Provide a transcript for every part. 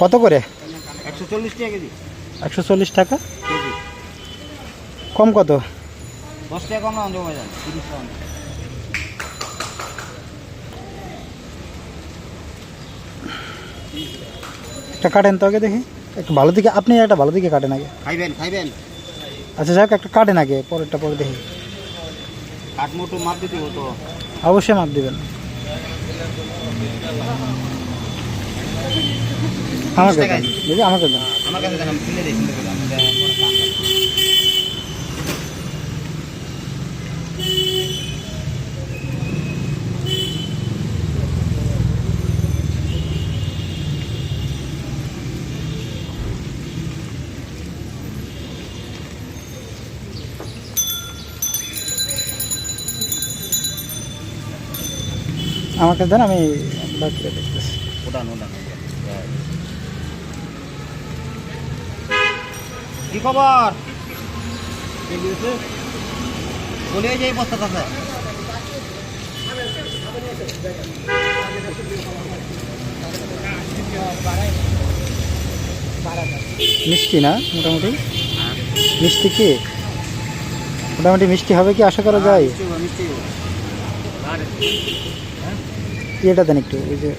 কত করে? একশো চল্লিশ টাকা কম কত? একটা কাটেন তো আগে দেখি। একটু ভালো দিকে আপনি একটা ভালো দিকে কাটেন আগে। খাইবেন খাইবেন। আচ্ছা যাক একটা কাটেন আগে পরেরটা পরে দেখি। মাপ দিতে হতো অবশ্যই মাপ দিবেন। আমাকে দেন দেখি আমাকে দেন। আমার কাছে দেন আমি দিই আমাকে দেন আমি বাকিটা দেখতেছি। ওটান ওটান কি খবর? কে দিয়েছে? চলে যাই বস্তা আছে। মিষ্টি না মোটামুটি? মিষ্টি কি? মোটামুটি মিষ্টি হবে কি? আশা করা যায়। মিষ্টি হবে, মিষ্টি হবে। ইয়েটা দেন একটু ওই যে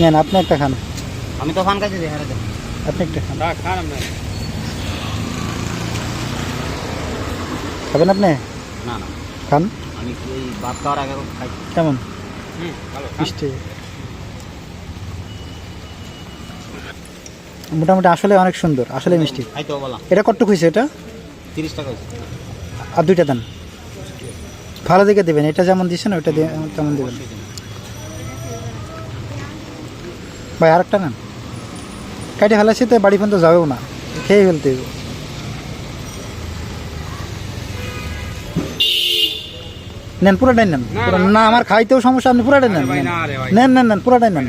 নেন আপনি একটা খান। আমি তো ফান কাছে দেখা আপনি একটা খান। খান আপনার খাবেন আপনি? না না। খান। আমি এই ভাত খাওয়ার আগে খাই কেমন? হুম ভালো মিষ্টি। মোটামুটি আসলে অনেক সুন্দর আসলে মিষ্টি। এটা কতটুকু হয়েছে এটা? তিরিশ টাকা হয়েছে। আর দুইটা দেন। ভালো দিকে দেবেন এটা যেমন দিচ্ছেন ওইটা তেমন দেবেন। ভাই আরেকটা নেন। কাটে ফেলাছি তো বাড়ি পর্যন্ত যাবেও না। খেয়ে ফেলতে হইব। নেন পুরোটাই নেন। না আমার খাইতেও সমস্যা আপনি পুরোটাই নেন। নেন। নেন নেন পুরোটাই নেন।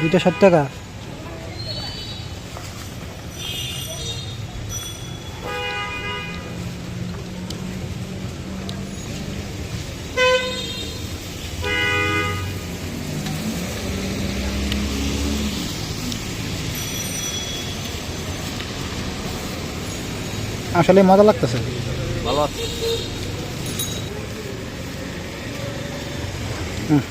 দুইটা ষাট টাকা? আসলে মজা লাগতেছে। ভালো আছে। হুম।